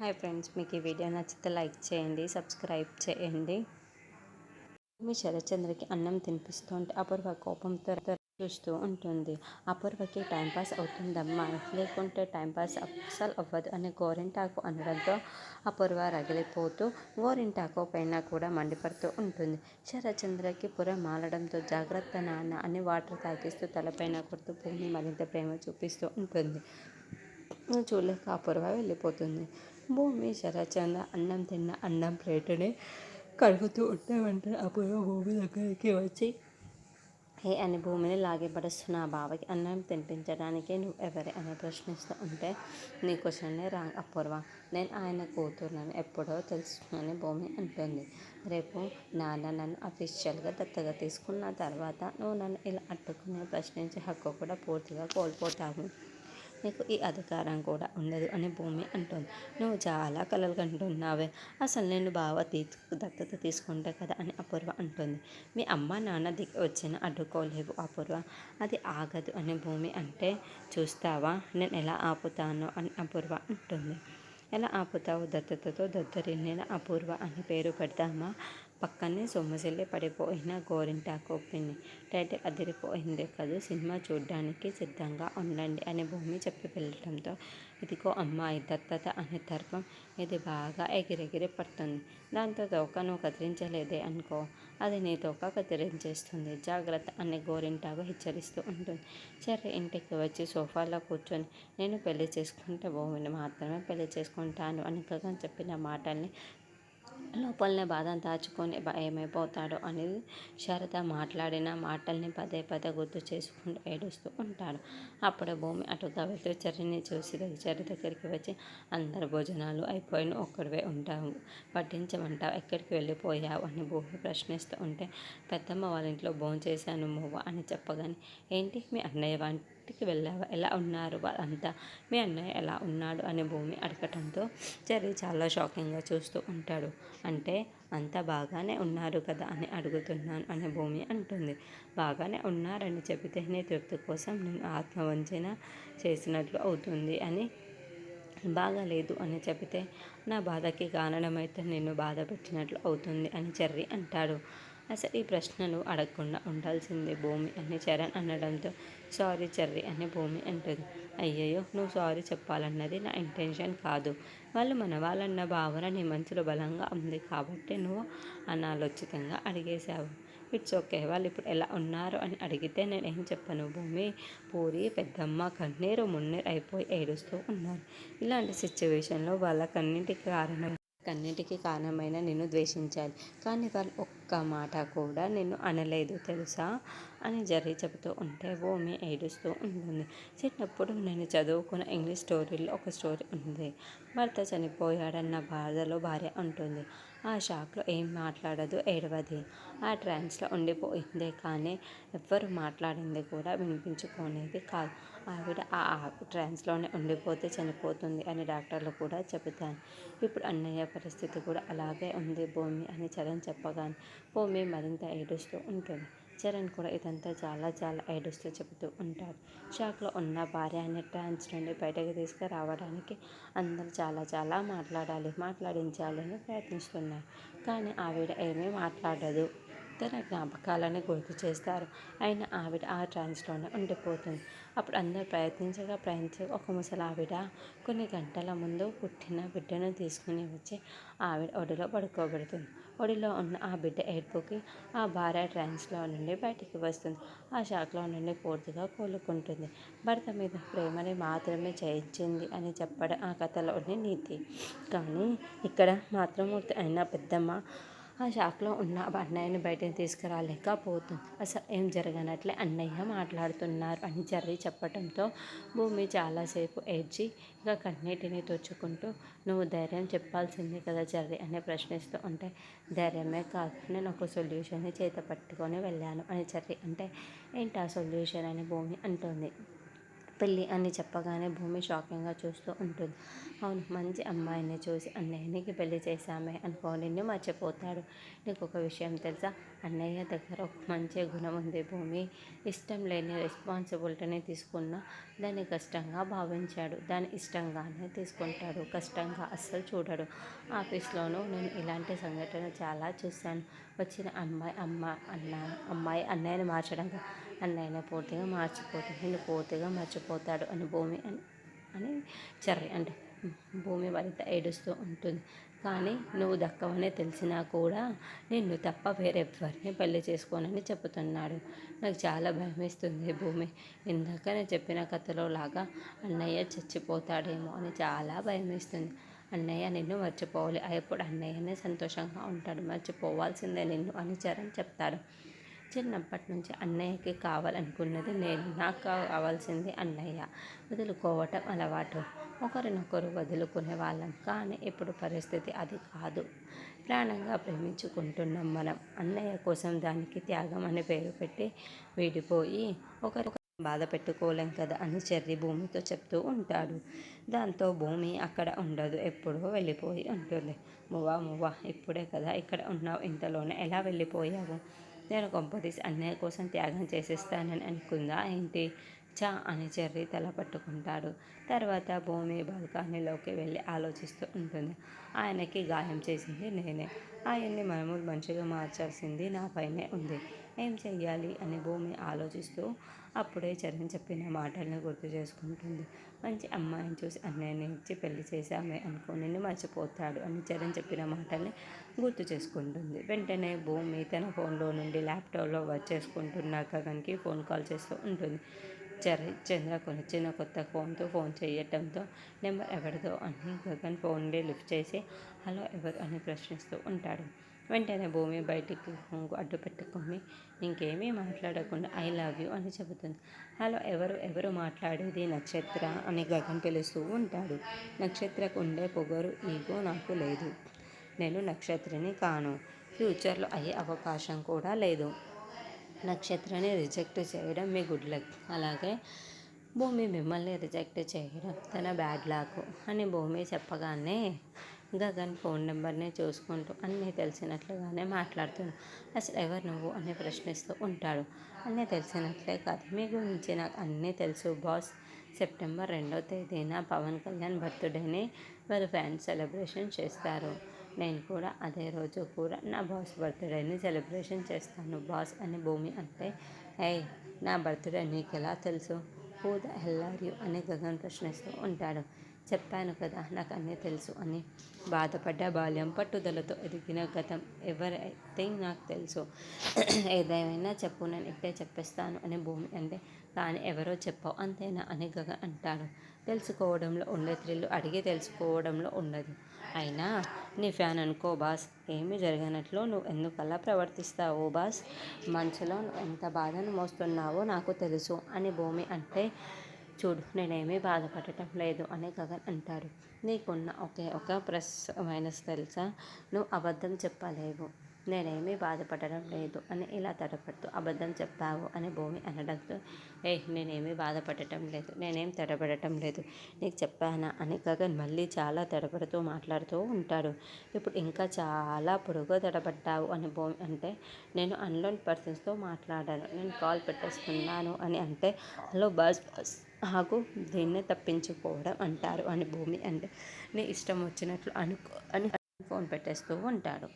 Hi friends మీకు ఈ video నచ్చితే లైక్ చేయండి సబ్స్క్రైబ్ చేయండి. మీ శరత్చంద్రకి అన్నం తినిపిస్తూ ఉంటే అపూర్వ కోపంతో చూస్తూ ఉంటుంది. అపూర్వకి టైంపాస్ అవుతుందమ్మా. లేకుంటే టైంపాస్ అస్సలు అవ్వదు అని గోరింటాకు అనడంతో అపూర్వ రగిలిపోతూ గోరింటాకు పైన కూడా మండిపడుతూ ఉంటుంది. శరచంద్రకి పుర మాలడంతో జాగ్రత్త నాన్న అని వాటర్ తాగిస్తూ తలపైన కొడుతూ భూమి మరింత ప్రేమ చూపిస్తూ ఉంటుంది. చూడలేక అపూర్వ వెళ్ళిపోతుంది. భూమి శరచంద్ర అన్నం తిన్న అన్నం ప్లేటుని కడుగుతూ ఉంటే వెంటనే అపూర్వ భూమి దగ్గరికి వచ్చి ఏ అని భూమిని లాగిపడుస్తున్న ఆ బావకి అన్నం తినిపించడానికి నువ్వు ఎవరి అని ప్రశ్నిస్తూ ఉంటే నీ క్వశ్చన్నే రాంగ్ అపూర్వ. నేను ఆయన కూతురునని ఎప్పుడో తెలుసుకుని భూమి అంటుంది. రేపు నాన్న నన్ను అఫీషియల్గా దత్తగా తీసుకున్న తర్వాత నువ్వు నన్ను ఇలా అట్టుకుని ప్రశ్నించే హక్కు కూడా పూర్తిగా కోల్పోతావు. నీకు ఈ అధికారం కూడా ఉండదు అని భూమి అంటుంది. నువ్వు చాలా కలలు కంటున్నావే. అసలు నేను బావ తీసుకు దత్తత తీసుకుంటే కదా అని అపూర్వ అంటుంది. మీ అమ్మ నాన్న దిగి వచ్చిన అడ్డుకోలేవు అపూర్వ. అది ఆగదు అని భూమి అంటే చూస్తావా? నేను ఎలా ఆపుతాను అని అపూర్వ అంటుంది. ఎలా ఆపుతావు దత్తతతో దత్తరిల్లిన అపూర్వ అని పేరు పెడతామా? పక్కనే సొమ్మసిల్లి పడిపోయిన గోరింటాకు ఒప్పింది టైటిల్ అదిరిపోయింది కదూ సినిమా చూడ్డానికి సిద్ధంగా ఉండండి అని భూమి చెప్పి వెళ్ళటంతో ఇదిగో అమ్మాయి దత్తత అనే తర్పం ఇది బాగా ఎగిరెగిరి పడుతుంది. దాంతో తోక నువ్వు కత్తిరించలేదే అనుకో అది నీ తోక కత్తిరించేస్తుంది జాగ్రత్త అని గోరింటాకు హెచ్చరిస్తూ ఉంటుంది. సరే ఇంటికి వచ్చి సోఫాలో కూర్చొని నేను పెళ్ళి చేసుకుంటే భూమిని మాత్రమే పెళ్ళి చేసుకుంటాను అని గగన్ చెప్పిన మాటల్ని లోపలనే బాధను దాచుకొని ఏమైపోతాడో అనేది శారద మాట్లాడిన మాటల్ని పదే పదే గుర్తు చేసుకుంటూ ఏడుస్తూ ఉంటాడు. అప్పుడే భూమి అటుగా వెళ్తూ చర్యని చూసి చర్య దగ్గరికి వచ్చి అందరు భోజనాలు అయిపోయిన ఒక్కడివే ఉంటావు. పట్టించమంటావు ఎక్కడికి వెళ్ళిపోయావు? అని భూమి ప్రశ్నిస్తూ ఉంటే పెద్దమ్మ వాళ్ళ ఇంట్లో భోజనం చేశాను మూవ అని చెప్పగానే ఏంటి మీ అన్నయ్య ఇంటికి వెళ్ళావా? ఎలా ఉన్నారు వాళ్ళంతా మీ అన్నయ్య ఎలా ఉన్నాడు అనే భూమి అడగటంతో చెర్రీ చాలా షాకింగ్గా చూస్తూ ఉంటాడు. అంటే అంతా బాగానే ఉన్నారు కదా అని అడుగుతున్నాను అనే భూమి అంటుంది. బాగానే ఉన్నారని చెబితేనే తృప్తి కోసం నేను ఆత్మవంచన చేసినట్లు అవుతుంది అని బాగాలేదు అని చెబితే నా బాధకి కారణమైతే నేను బాధ పెట్టినట్లు అవుతుంది అని చెర్రీ అంటాడు. అసలు ఈ ప్రశ్నలు అడగకుండా ఉండాల్సిందే భూమి అని చరణ్ అనడంతో. సారీ చర్రి అని భూమి అంటుంది. అయ్యయ్యో నువ్వు సారీ చెప్పాలన్నది నా ఇంటెన్షన్ కాదు. వాళ్ళు మన వాళ్ళన్న భావన నీ మనసులో బలంగా ఉంది కాబట్టి నువ్వు అనాలోచితంగా అడిగేశావు. It's okay. వాళ్ళు ఇప్పుడు ఎలా ఉన్నారు అని అడిగితే నేను ఏం చెప్పను. భూమి పూరి పెద్దమ్మ కన్నీరు మున్నీరు అయిపోయి ఏడుస్తూ ఉన్నారు. ఇలాంటి సిచ్యువేషన్లో వాళ్ళ కన్నింటికి కారణం అన్నిటికీ కారణమైన నిన్ను ద్వేషించాలి. కానీ వాళ్ళు ఒక్క మాట కూడా నిన్ను అనలేదు తెలుసా? అని జరి చెబుతూ ఉంటే భూమి ఏడుస్తూ ఉంటుంది. చిన్నప్పుడు నేను చదువుకున్న ఇంగ్లీష్ స్టోరీలో ఒక స్టోరీ ఉంది. భర్త చనిపోయాడన్న బాధలో భార్య ఉంటుంది. ఆ షాక్లో ఏం మాట్లాడదు ఏడవది. ఆ ట్రాన్స్లో ఉండిపోయిందే కానీ ఎవ్వరు మాట్లాడింది కూడా వినిపించుకునేది కాదు. ఆవిడ ఆ ట్రాన్స్లోనే ఉండిపోతే చనిపోతుంది అని డాక్టర్లు కూడా చెబుతాను ఇప్పుడు అన్నయ్య పరిస్థితి కూడా అలాగే ఉంది. భూమి అని చరణ్ చెప్పగానే భూమి మరింత ఏడుస్తూ ఉంటుంది. చరణ్ కూడా ఇదంతా చాలా చాలా ఏడుస్తూ చెబుతూ ఉంటారు. షాక్లో ఉన్న భార్య అనే ట్రాన్స్ నుండి బయటకు తీసుకురావడానికి అందరూ చాలా చాలా మాట్లాడాలి మాట్లాడించాలని ప్రయత్నిస్తున్నారు. కానీ ఆవిడ ఏమీ మాట్లాడదు. తన జ్ఞాపకాలని గుర్తు చేస్తారు. అయినా ఆవిడ ఆ ట్రాన్స్లోనే ఉండిపోతుంది. అప్పుడు అందరు ప్రయత్నించగా ప్రయత్నించగా ఒక ముసలావిడ కొన్ని గంటల ముందు పుట్టిన బిడ్డను తీసుకుని వచ్చి ఆవిడ ఒడిలో పడుకోబెడుతుంది. ఒడిలో ఉన్న ఆ బిడ్డ ఏడుపుకి ఆ భార్య ట్రాన్స్లో నుండి బయటికి వస్తుంది. ఆ షాక్లో నుండి పూర్తిగా కోలుకుంటుంది. భర్త మీద ప్రేమని మాత్రమే చేయించింది అని చెప్పడం ఆ కథలోని నీతి. కానీ ఇక్కడ మాతృమూర్తి అయిన పెద్దమ్మ ఆ షాక్లో ఉన్న అన్నయ్యని బయటకు తీసుకురాలేకపోతుంది. అసలు ఏం జరగనట్లే అన్నయ్య మాట్లాడుతున్నారు అని జర్రి చెప్పడంతో భూమి చాలాసేపు ఏడ్చి ఇక కన్నీటిని తుడుచుకుంటూ నువ్వు ధైర్యం చెప్పాల్సిందే కదా జర్రి అని ప్రశ్నిస్తూ ఉంటే ధైర్యమే కాదు నేను ఒక సొల్యూషన్ని చేత పట్టుకొని వెళ్ళాను అని జర్రి అంటే ఏంటి ఆ సొల్యూషన్ అని భూమి అంటుంది. పెళ్ళి అని చెప్పగానే భూమి షాకింగ్గా చూస్తూ ఉంటుంది. అవును మంచి అమ్మాయిని చూసి అన్నయ్యనికి పెళ్ళి చేశామే అనుకో నిన్ను మర్చిపోతాడు. నీకు ఒక విషయం తెలుసా? అన్నయ్య దగ్గర ఒక మంచి గుణం ఉంది భూమి. ఇష్టం లేని రెస్పాన్సిబిలిటీని తీసుకున్న దాన్ని కష్టంగా భావించాడు. దాన్ని ఇష్టంగానే తీసుకుంటాడు. కష్టంగా అస్సలు చూడడు. ఆఫీస్లోనూ నేను ఇలాంటి సంఘటన చాలా చూశాను. వచ్చిన అమ్మాయి అమ్మ అన్న అమ్మాయి అన్నయ్యని మార్చడం అన్నయ్యని పూర్తిగా మార్చిపోతాడు నేను పూర్తిగా మర్చిపోతాడు అని భూమి అని అని చర్రి అంటే భూమి వనిత ఏడుస్తూ ఉంటుంది. కానీ నువ్వు దక్కవనే తెలిసినా కూడా నిన్ను తప్ప వేరెవ్వరిని పెళ్ళి చేసుకోనని చెబుతున్నాడు. నాకు చాలా భయమేస్తుంది భూమి. ఇందాక నేను చెప్పిన కథలో లాగా అన్నయ్య చచ్చిపోతాడేమో అని చాలా భయమేస్తుంది. అన్నయ్య నిన్ను మర్చిపోవాలి. అప్పుడు అన్నయ్యనే సంతోషంగా ఉంటాడు. మర్చిపోవాల్సిందే నిన్ను అని చరణ్ చెప్తాడు. చిన్నప్పటి నుంచి అన్నయ్యకి కావాలనుకున్నది నేను. నాకు కావాల్సింది అన్నయ్య. వదులుకోవటం అలవాటు. ఒకరినొకరు వదులుకునే వాళ్ళం. కానీ ఇప్పుడు పరిస్థితి అది కాదు. ప్రాణంగా ప్రేమించుకుంటున్నాం మనం. అన్నయ్య కోసం దానికి త్యాగం అని పేరు పెట్టి విడిపోయి ఒకరి బాధ పెట్టుకోలేం కదా అని చెర్రి భూమితో చెప్తూ ఉంటాడు. దాంతో భూమి అక్కడ ఉండదు. ఎప్పుడో వెళ్ళిపోయి ఉంటుంది. మువ్వా మువ్వా ఇప్పుడే కదా ఇక్కడ ఉన్నావు. ఇంతలోనే ఎలా వెళ్ళిపోయావు? నేను కొంపదీసి అన్నయ్య కోసం త్యాగం చేసేస్తానని అనుకుందా? ఏంటి? చా అని చెర్రి తల పట్టుకుంటాడు. తర్వాత భూమి బాల్కనీలోకి వెళ్ళి ఆలోచిస్తూ ఉంటుంది. ఆయనకి గాయం చేసింది నేనే. ఆయన్ని మనము మంచిగా మార్చాల్సింది నాపైనే ఉంది. ఏం చెయ్యాలి అని భూమి ఆలోచిస్తూ అప్పుడే చరణ్ చెప్పిన మాటల్ని గుర్తు చేసుకుంటుంది. మంచి అమ్మాయిని చూసి అన్నయ్యని ఇచ్చి పెళ్ళి చేశామే అనుకో నిన్ను మర్చిపోతాడు అని చరణ్ చెప్పిన మాటల్ని గుర్తు చేసుకుంటుంది. వెంటనే భూమి తన ఫోన్లో నుండి ల్యాప్టాప్లో వర్క్ చేసుకుంటున్నాక కనుక ఫోన్ కాల్ చేస్తూ ఉంటుంది. చర చంద్ర కొనిచ్చిన కొత్త ఫోన్తో ఫోన్ చేయటంతో నెంబర్ ఎవరిదో అని గగన్ ఫోన్లే లిఫ్ట్ చేసి హలో ఎవరు అని ప్రశ్నిస్తూ ఉంటాడు. వెంటనే భూమి బయటికి అడ్డు పెట్టుకొని ఇంకేమీ మాట్లాడకుండా ఐ లవ్ యూ అని చెబుతుంది. హలో ఎవరు? ఎవరు మాట్లాడేది? నక్షత్ర అని గగన్ పిలుస్తూ ఉంటాడు. నక్షత్రకు ఉండే పొగరు ఈగో నాకు లేదు. నేను నక్షత్రిని కాను. ఫ్యూచర్లో అయ్యే అవకాశం కూడా లేదు. నక్షత్రాన్ని రిజెక్ట్ చేయడం మీ గుడ్ లక్. అలాగే భూమి మిమ్మల్ని రిజెక్ట్ చేయడం. తన బ్యాడ్ లాక్ అని భూమి చెప్పగానే గగన్ ఫోన్ నెంబర్ని చూసుకుంటూ అన్నీ తెలిసినట్లుగానే మాట్లాడుతాడు అసలు ఎవరు నువ్వు? అని ప్రశ్నిస్తూ ఉంటాడు. అన్నీ తెలిసినట్లే కాదు. మీ గురించి నాకు అన్నీ తెలుసు బాస్. సెప్టెంబర్ రెండో తేదీన పవన్ కళ్యాణ్ బర్త్డేని వారు ఫ్యాన్స్ సెలబ్రేషన్ చేస్తారు. నేను కూడా అదే రోజు కూడా నా బాస్ బర్త్డేని సెలబ్రేషన్ చేస్తాను. బాస్ అని భూమి అంటే హే నా బర్త్డే నీకు ఎలా తెలుసు? Who the hell are you అని గగన్ ప్రశ్నిస్తూ ఉంటాడు. చెప్పాను కదా నాకు అన్నీ తెలుసు అని బాధపడ్డ బాల్యం పట్టుదలతో ఎదిగిన గతం ఎవరైతే నాకు తెలుసు ఏదేమైనా చెప్పు నేను ఇట్టే చెప్పేస్తాను అని భూమి అంటే కానీ ఎవరో చెప్పావు అంతేనా? అని గగన్ అంటాడు. తెలుసుకోవడంలో ఉండే థ్రిల్ అడిగి తెలుసుకోవడంలో ఉండదు. అయినా నీ ఫ్యాన్ అనుకో బాస్ ఏమి జరిగినట్లు నువ్వు ఎందుకలా ప్రవర్తిస్తావు బాస్? మనసులో నువ్వు ఎంత బాధను మోస్తున్నావో నాకు తెలుసు. అని భూమి అంటే చూడు నేనేమీ బాధపడటం లేదు అని గగన్ అంటారు నీకున్న ఒకే ఒక ప్లస్ మైనస్ తెలుసా? నువ్వు అబద్ధం చెప్పలేవు. నేనేమీ బాధపడడం లేదు అని ఇలా తడపడుతూ అబద్ధం చెప్పావు అని భూమి అనడంతో ఏ నేనేమీ బాధపడటం లేదు నేనేం తడబడటం లేదు నీకు చెప్పానా? అని గగన్ మళ్ళీ చాలా తడబడుతూ మాట్లాడుతూ ఉంటాడు. ఇప్పుడు ఇంకా చాలా పొడుగు తడబడ్డావు అని భూమి అంటే నేను అన్లోన్ పర్సన్స్తో మాట్లాడాను నేను కాల్ పెట్టేస్తున్నాను అని అంటే హలో బస్ బస్ ఆగు దీన్ని తప్పించుకోవడం అంటారు అని భూమి అంటే నీ ఇష్టం వచ్చినట్లు అనుకో అని ఫోన్ పెట్టేస్తూ ఉంటాడు.